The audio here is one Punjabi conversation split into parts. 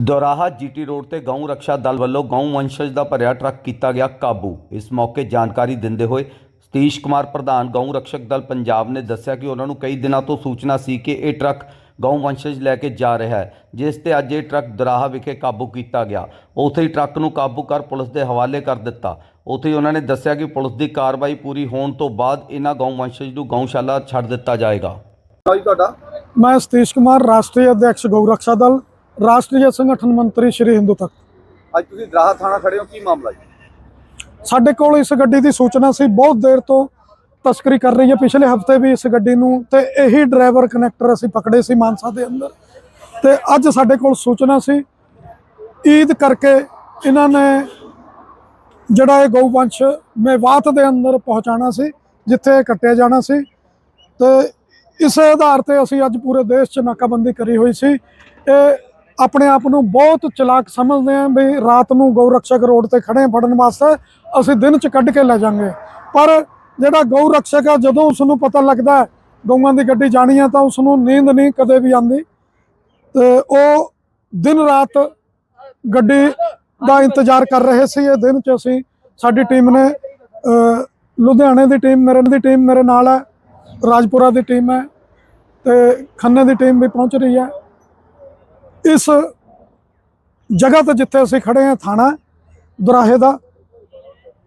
ਦੋਰਾਹਾ ਜੀਟੀ ਰੋਡ ਤੇ ਗਊ ਰੱਖਿਆ ਦਲ ਵੱਲੋਂ ਗਊ ਵੰਸ਼ਜ ਦਾ ਭਰਿਆ ਟਰੱਕ ਕੀਤਾ ਗਿਆ ਕਾਬੂ। ਇਸ ਮੌਕੇ ਜਾਣਕਾਰੀ ਦਿੰਦੇ ਹੋਏ ਸਤੀਸ਼ ਕੁਮਾਰ ਪ੍ਰਧਾਨ ਗਊ ਰੱਖਿਅਕ ਦਲ ਪੰਜਾਬ ਨੇ ਦੱਸਿਆ ਕਿ ਉਹਨਾਂ ਨੂੰ ਕਈ ਦਿਨਾਂ ਤੋਂ ਸੂਚਨਾ ਸੀ ਕਿ ਇਹ ਟਰੱਕ ਗਊ ਵੰਸ਼ਜ ਲੈ ਕੇ ਜਾ ਰਿਹਾ ਹੈ ਜਿਸ ਤੇ ਅੱਜ ਇਹ ਟਰੱਕ ਦੋਰਾਹਾ ਵਿਖੇ ਕਾਬੂ ਕੀਤਾ ਗਿਆ। ਉੱਥੇ ਹੀ ਟਰੱਕ ਨੂੰ ਕਾਬੂ ਕਰ ਪੁਲਿਸ ਦੇ ਹਵਾਲੇ ਕਰ ਦਿੱਤਾ। ਉੱਥੇ ਹੀ ਉਹਨਾਂ ਨੇ ਦੱਸਿਆ ਕਿ ਪੁਲਿਸ ਦੀ ਕਾਰਵਾਈ ਪੂਰੀ ਹੋਣ ਤੋਂ ਬਾਅਦ ਇਹਨਾਂ ਗਊ ਵੰਸ਼ਜ ਨੂੰ ਗਊਸ਼ਾਲਾ ਛੱਡ ਦਿੱਤਾ ਜਾਏਗਾ। ਮੈਂ ਸਤੀਸ਼ ਕੁਮਾਰ ਰਾਸ਼ਟਰੀ ਅਧਿਕਸ਼ ਗਊ ਰੱਖਿਆ ਦਲ। ਰਾਸ਼ਟਰੀ ਸੰਗਠਨ ਮੰਤਰੀ ਸ਼੍ਰੀ ਹਿੰਦੂ ਤੱਕ। ਅੱਜ ਤੁਸੀਂ ਦਰਾਹਾ ਥਾਣਾ ਖੜੇ ਹੋ ਕੀ ਮਾਮਲਾ ਜੀ? ਸਾਡੇ ਕੋਲ ਇਸ ਗੱਡੀ ਦੀ ਸੂਚਨਾ ਸੀ ਬਹੁਤ ਦੇਰ ਤੋਂ ਤਸਕਰੀ ਕਰ ਰਹੀ ਹੈ। ਪਿਛਲੇ ਹਫ਼ਤੇ ਵੀ ਇਸ ਗੱਡੀ ਨੂੰ ਤੇ ਇਹੀ ਡਰਾਈਵਰ ਕਨੈਕਟਰ ਅਸੀਂ ਪਕੜੇ ਸੀ ਮਾਨਸਾ ਦੇ ਅੰਦਰ। ਤੇ ਅੱਜ ਸਾਡੇ ਕੋਲ ਸੂਚਨਾ ਸੀ ਈਦ ਕਰਕੇ ਇਹਨਾਂ ਨੇ ਜਿਹੜਾ ਇਹ ਗਊ ਵੰਸ਼ ਮੇਵਾਤ ਦੇ ਅੰਦਰ ਪਹੁੰਚਾਣਾ ਸੀ ਜਿੱਥੇ ਕੱਟਿਆ ਜਾਣਾ ਸੀ। ਤੇ ਇਸ ਆਧਾਰ ਤੇ ਅਸੀਂ ਅੱਜ ਪੂਰੇ ਦੇਸ਼ 'ਚ ਨਾਕਾਬੰਦੀ ਕਰੀ ਹੋਈ ਸੀ। ਇਹ ਆਪਣੇ ਆਪ ਨੂੰ ਬਹੁਤ ਚਲਾਕ ਸਮਝਦੇ ਆਂ ਵੀ ਰਾਤ ਨੂੰ ਗਊ ਰਕਸ਼ਕ ਰੋਡ ਤੇ ਖੜੇ ਫੜਨ ਵਾਸਤੇ, ਅਸੀਂ ਦਿਨ 'ਚ ਕੱਢ ਕੇ ਲੈ ਜਾਾਂਗੇ। ਪਰ ਜਿਹੜਾ ਗਊ ਰਕਸ਼ਕ ਆ, ਜਦੋਂ ਉਸ ਨੂੰ ਪਤਾ ਲੱਗਦਾ ਗਊਆਂ ਦੀ ਗੱਡੀ ਜਾਣੀ ਆ, ਤਾਂ ਉਸ ਨੂੰ ਨੀਂਦ ਨਹੀਂ ਕਦੇ ਵੀ ਆਉਂਦੀ। ਤੇ ਉਹ ਦਿਨ ਰਾਤ ਗੱਡੀ ਦਾ ਇੰਤਜ਼ਾਰ ਕਰ ਰਹੇ ਸੀ। ਇਹ ਦਿਨ 'ਚ ਅਸੀਂ ਸਾਡੀ ਟੀਮ ਨੇ ਲੁਧਿਆਣੇ ਦੀ ਟੀਮ, ਮੇਰੇ ਦੀ ਟੀਮ ਮੇਰੇ ਨਾਲ ਹੈ, ਰਾਜਪੁਰਾ ਦੀ ਟੀਮ ਹੈ, ਤੇ ਖੰਨੇ ਦੀ ਟੀਮ ਵੀ ਪਹੁੰਚ ਰਹੀ ਹੈ। ਇਸ ਜਗ੍ਹਾ ਤੇ ਜਿੱਥੇ ਅਸੀਂ ਖੜੇ ਹਾਂ ਥਾਣਾ ਦੁਰਾਹੇ ਦਾ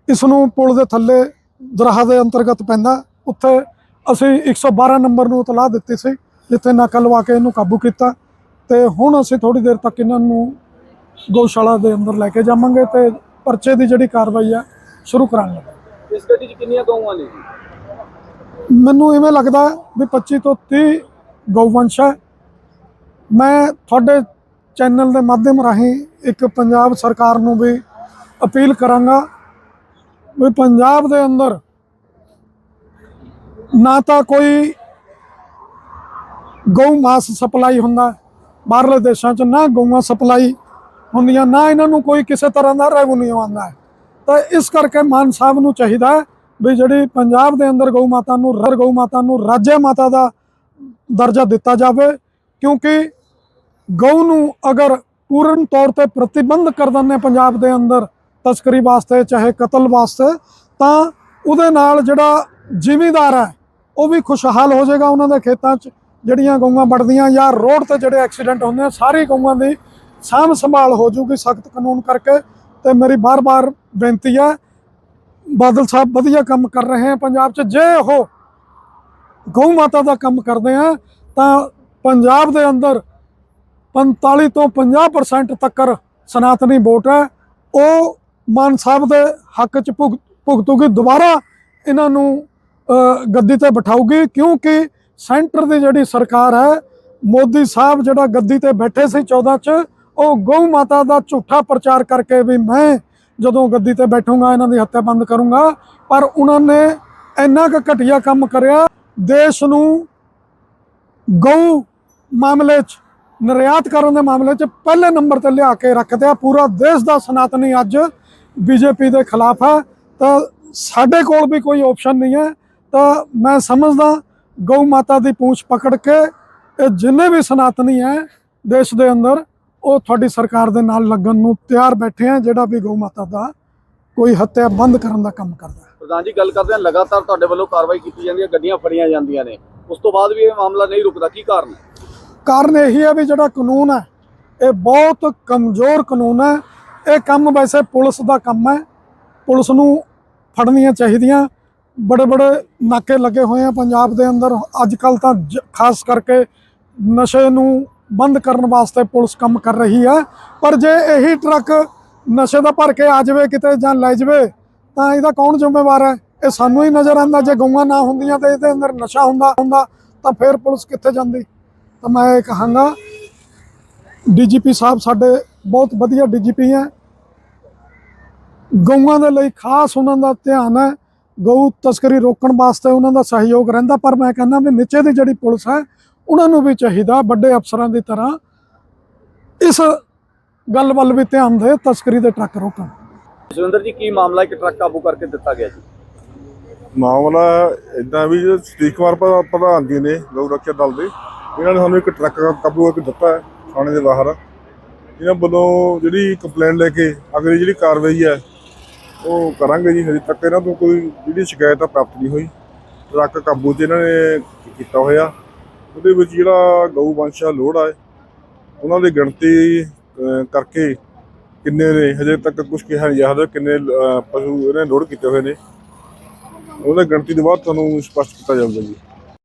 ਇਸ ਨੂੰ ਪੁਲ ਦੇ ਥੱਲੇ ਦੁਰਾਹਾ ਦੇ ਅੰਤਰਗਤ ਪੈਂਦਾ। ਉੱਥੇ ਅਸੀਂ 112 ਨੰਬਰ ਨੂੰ ਇਤਲਾਹ ਦਿੱਤੀ ਸੀ ਜਿੱਥੇ ਨਾਕਾ ਲਵਾ ਕੇ ਇਹਨੂੰ ਕਾਬੂ ਕੀਤਾ। ਤੇ ਹੁਣ ਅਸੀਂ ਥੋੜੀ ਦੇਰ ਤੱਕ ਇਹਨਾਂ ਨੂੰ ਗਊਸ਼ਾਲਾ ਦੇ ਅੰਦਰ ਲੈ ਕੇ ਜਾਵਾਂਗੇ ਤੇ ਪਰਚੇ ਦੀ ਜਿਹੜੀ ਕਾਰਵਾਈ ਆ ਸ਼ੁਰੂ ਕਰਾਂਗੇ। ਇਸ ਗੱਡੀ 'ਚ ਕਿੰਨੀਆਂ ਗਊਆਂ ਨੇ ਜੀ? ਮੈਨੂੰ ਇਵੇਂ ਲੱਗਦਾ ਵੀ 25 ਤੋਂ 30 ਗਊਵੰਸ਼ ਹੈ ਮੈਂ ਤੁਹਾਡੇ ਚੈਨਲ ਦੇ ਮਾਧਿਅਮ ਰਾਹੀਂ ਇੱਕ ਪੰਜਾਬ ਸਰਕਾਰ ਨੂੰ ਵੀ ਅਪੀਲ ਕਰਾਂਗਾ ਵੀ ਪੰਜਾਬ ਦੇ ਅੰਦਰ ਨਾ ਤਾਂ ਕੋਈ ਗਊ ਮਾਸ ਸਪਲਾਈ ਹੁੰਦਾ, ਬਾਹਰਲੇ ਦੇਸ਼ਾਂ 'ਚ ਨਾ ਗਊਆਂ ਸਪਲਾਈ ਹੁੰਦੀਆਂ, ਨਾ ਇਹਨਾਂ ਨੂੰ ਕੋਈ ਕਿਸੇ ਤਰ੍ਹਾਂ ਦਾ ਰੈਵਨਿਊ ਆਉਂਦਾ। ਹੈ ਤਾਂ ਇਸ ਕਰਕੇ ਮਾਨ ਸਾਹਿਬ ਨੂੰ ਚਾਹੀਦਾ ਵੀ ਜਿਹੜੀ ਪੰਜਾਬ ਦੇ ਅੰਦਰ ਗਊ ਮਾਤਾ ਨੂੰ ਰ ਗਊ ਮਾਤਾ ਨੂੰ ਰਾਜੇ ਮਾਤਾ ਦਾ ਦਰਜਾ ਦਿੱਤਾ ਜਾਵੇ, ਕਿਉਂਕਿ ਗਊ ਨੂੰ ਅਗਰ ਪੂਰਨ ਤੌਰ ਤੇ ਪ੍ਰਤੀਬੰਧ ਕਰ ਦਿੰਦੇ ਪੰਜਾਬ ਦੇ ਅੰਦਰ ਤਸਕਰੀ ਵਾਸਤੇ, ਚਾਹੇ ਕਤਲ ਵਾਸਤੇ, ਤਾਂ ਉਹਦੇ ਨਾਲ ਜਿਹੜਾ ਜ਼ਿਮੀਦਾਰ ਹੈ, ਉਹ ਵੀ ਖੁਸ਼ਹਾਲ ਹੋ ਜਾਏਗਾ ਉਹਨਾਂ ਦੇ ਖੇਤਾਂ 'ਚ। ਜਿਹੜੀਆਂ ਗਊਆਂ ਵੱਢਦੀਆਂ ਜਾਂ ਰੋਡ ਤੇ ਜਿਹੜੇ ਐਕਸੀਡੈਂਟ ਹੁੰਦੇ ਆ, ਸਾਰੀ ਗਊਆਂ ਦੀ ਸਾਂਭ ਸੰਭਾਲ ਹੋ ਜੂਗੀ ਸਖਤ ਕਾਨੂੰਨ ਕਰਕੇ। ਤੇ ਮੇਰੀ ਬਾਰ-ਬਾਰ ਬੇਨਤੀ ਹੈ, ਬਾਦਲ ਸਾਹਿਬ ਵਧੀਆ ਕੰਮ ਕਰ ਰਹੇ ਹੈ ਪੰਜਾਬ 'ਚ। ਜੇ ਉਹ ਗਊ ਮਾਤਾ ਦਾ ਕੰਮ ਕਰਦੇ ਆ, ਤਾਂ ਪੰਜਾਬ ਦੇ ਅੰਦਰ 45 ਤੋਂ 50% ਤੱਕ ਸਨਾਤਨੀ ਵੋਟ ਹੈ। ਉਹ ਮਾਨ ਸਾਹਿਬ ਦੇ ਹੱਕ 'ਚ ਭੁਗ, ਭੁਗਤੂਗੀ, ਦੁਬਾਰਾ ਇਹਨਾਂ ਨੂੰ ਗੱਦੀ ਤੇ ਬਿਠਾਊਗੀ, ਕਿਉਂਕਿ ਸੈਂਟਰ ਦੀ ਜਿਹੜੀ ਸਰਕਾਰ ਹੈ, ਮੋਦੀ ਸਾਹਿਬ ਜਿਹੜਾ ਗੱਦੀ ਤੇ ਬੈਠੇ ਸੀ 14 ਚ, ਉਹ ਗਊ ਮਾਤਾ ਦਾ ਝੂਠਾ ਪ੍ਰਚਾਰ ਕਰਕੇ ਵੀ ਮੈਂ ਜਦੋਂ ਗੱਦੀ ਤੇ ਬੈਠੂੰਗਾ, ਇਹਨਾਂ ਦੀ ਹੱਤਿਆ ਬੰਦ ਕਰੂੰਗਾ। ਪਰ ਉਹਨਾਂ ਨੇ ਇੰਨਾ ਕੁ ਘਟੀਆ ਕੰਮ ਕਰਿਆ, ਦੇਸ਼ ਨੂੰ ਗਊ ਮਾਮਲੇ 'ਚ ਨਿਰਯਾਤ ਕਰਨ ਦੇ ਮਾਮਲੇ 'ਚ ਪਹਿਲੇ ਨੰਬਰ ਤੇ ਲਿਆ ਕੇ ਰੱਖਦੇ ਆ। ਪੂਰਾ ਦੇਸ਼ ਦਾ ਸਨਾਤਨੀ ਅੱਜ ਬੀਜੇਪੀ ਦੇ ਖਿਲਾਫ ਹੈ। ਤਾਂ ਸਾਡੇ ਕੋਲ ਵੀ ਕੋਈ ਆਪਸ਼ਨ ਨਹੀਂ ਹੈ। ਤਾਂ ਮੈਂ ਸਮਝਦਾ ਗਊ ਮਾਤਾ ਦੀ ਪੂੰਛ ਪਕੜ ਕੇ ਇਹ ਜਿੰਨੇ ਵੀ ਸਨਾਤਨੀ ਹੈ ਦੇਸ਼ ਦੇ ਅੰਦਰ, ਉਹ ਤੁਹਾਡੀ ਸਰਕਾਰ ਦੇ ਨਾਲ ਲੱਗਣ ਨੂੰ ਤਿਆਰ ਬੈਠੇ ਆ, ਜਿਹੜਾ ਵੀ ਗਊ ਮਾਤਾ ਦਾ ਕੋਈ ਹੱਤਿਆ ਬੰਦ ਕਰਨ ਦਾ ਕੰਮ ਕਰਦਾ। ਪ੍ਰਧਾਨ ਜੀ, ਗੱਲ ਕਰਦੇ ਹਾਂ, ਲਗਾਤਾਰ ਤੁਹਾਡੇ ਵੱਲੋਂ ਕਾਰਵਾਈ ਕੀਤੀ ਜਾਂਦੀ ਹੈ, ਗੱਡੀਆਂ ਫੜੀਆਂ ਜਾਂਦੀਆਂ ਨੇ। ਉਸ ਤੋਂ ਬਾਅਦ ਵੀ ਇਹ ਮਾਮਲਾ ਨਹੀਂ ਰੁਕਦਾ, ਕੀ ਕਾਰਨ ਹੈ? ਕਾਰਨ ਇਹੀ ਹੈ ਵੀ ਜਿਹੜਾ ਕਾਨੂੰਨ ਹੈ, ਇਹ ਬਹੁਤ ਕਮਜ਼ੋਰ ਕਾਨੂੰਨ ਹੈ। ਇਹ ਕੰਮ ਵੈਸੇ ਪੁਲਿਸ ਦਾ ਕੰਮ ਹੈ। ਪੁਲਿਸ ਨੂੰ ਫੜਨੀਆਂ ਚਾਹੀਦੀਆਂ। ਬੜੇ ਬੜੇ ਨਾਕੇ ਲੱਗੇ ਹੋਏ ਆ ਪੰਜਾਬ ਦੇ ਅੰਦਰ। ਅੱਜ ਕੱਲ ਤਾਂ ਜ- ਖਾਸ ਕਰਕੇ ਨਸ਼ੇ ਨੂੰ ਬੰਦ ਕਰਨ ਵਾਸਤੇ ਪੁਲਿਸ ਕੰਮ ਕਰ ਰਹੀ ਹੈ ਪਰ ਜੇ ਇਹੀ ਟਰੱਕ ਨਸ਼ੇ ਦਾ ਭਰ ਕੇ ਆ ਜਾਵੇ ਕਿਤੇ ਜਾਂ ਲੈ ਜਾਵੇ, ਤਾਂ ਇਹਦਾ ਕੌਣ ਜ਼ਿੰਮੇਵਾਰ ਹੈ? ਇਹ ਸਾਨੂੰ ਹੀ ਨਜ਼ਰ ਆਉਂਦਾ। ਜੇ ਗਊਆਂ ਨਾ ਹੁੰਦੀਆਂ ਤੇ ਇਹਦੇ ਅੰਦਰ ਨਸ਼ਾ ਹੁੰਦਾ ਹੁੰਦਾ, ਤਾਂ ਫਿਰ ਪੁਲਿਸ ਕਿੱਥੇ ਜਾਂਦੀ? ਤਾਂ ਮੈਂ ਇਹ ਕਹਾਂਗਾ ਡੀਜੀਪੀ ਸਾਹਿਬ ਸਾਡੇ ਬਹੁਤ ਵਧੀਆ ਡੀਜੀਪੀ ਹੈ। ਗਊਆਂ ਦੇ ਲਈ ਖਾਸ ਉਹਨਾਂ ਦਾ ਧਿਆਨ ਹੈ। ਗਊ ਤਸਕਰੀ ਰੋਕਣ ਵਾਸਤੇ ਉਹਨਾਂ ਦਾ ਸਹਿਯੋਗ ਰਹਿੰਦਾ ਪਰ ਮੈਂ ਕਹਿੰਦਾ ਵੀ ਨੀਚੇ ਦੀ ਜਿਹੜੀ ਪੁਲਿਸ ਹੈ ਉਹਨਾਂ ਨੂੰ ਵੀ ਚਾਹੀਦਾ ਵੱਡੇ ਅਫਸਰਾਂ ਦੀ ਤਰ੍ਹਾਂ ਇਸ ਗੱਲ ਵੱਲ ਵੀ ਧਿਆਨ ਦੇ ਤਸਕਰੀ ਦੇ ਟਰੱਕ ਰੋਕਣ। ਜਸਵਿੰਦਰ ਜੀ ਕੀ ਮਾਮਲਾ ਹੈ ਕਿ ਟਰੱਕ ਕਾਬੂ ਕਰਕੇ ਦਿੱਤਾ ਗਿਆ ਜੀ? ਮਾਮਲਾ ਇਦਾਂ ਵੀ ਜੋ ਸਤੀਸ਼ ਕੁਮਾਰ ਪ੍ਰ- ਪ੍ਰਧਾਨ ਜੀ ਨੇ ਗਊ ਰੱਖਿਆ ਦਲ ਦੇ ਇਹਨਾਂ ਨੇ ਸਾਨੂੰ ਇੱਕ ਟਰੱਕ ਕਾਬੂ ਕਰਕੇ ਦਿੱਤਾ ਹੈ ਥਾਣੇ ਦੇ ਬਾਹਰ। ਇਹਨਾਂ ਵੱਲੋਂ ਜਿਹੜੀ ਕੰਪਲੇਂਟ ਲੈ ਕੇ ਅਗਲੀ ਜਿਹੜੀ ਕਾਰਵਾਈ ਹੈ ਉਹ ਕਰਾਂਗੇ ਜੀ। ਹਜੇ ਤੱਕ ਇਹਨਾਂ ਤੋਂ ਕੋਈ ਜਿਹੜੀ ਸ਼ਿਕਾਇਤ ਆ ਪ੍ਰਾਪਤ ਨਹੀਂ ਹੋਈ। ਟਰੱਕ ਕਾਬੂ 'ਚ ਇਹਨਾਂ ਨੇ ਕੀਤਾ ਹੋਇਆ। ਉਹਦੇ ਵਿੱਚ ਜਿਹੜਾ ਗਊ ਵੰਸ਼ਾ ਲੋੜ ਆ ਉਹਨਾਂ ਦੀ ਗਿਣਤੀ ਕਰਕੇ ਕਿੰਨੇ ਨੇ ਹਜੇ ਤੱਕ ਕੁਝ ਕਿਹਾ ਨਹੀਂ ਜਾ ਕਿੰਨੇ ਅਹ, ਪਸ਼ੂ ਇਹਨੇ ਲੋਡ ਕੀਤੇ ਹੋਏ ਨੇ। ਉਹਨਾਂ ਦੀ ਗਿਣਤੀ ਦੇ ਬਾਅਦ ਤੁਹਾਨੂੰ ਸਪਸ਼ਟ ਕੀਤਾ ਜਾਊਗਾ ਜੀ।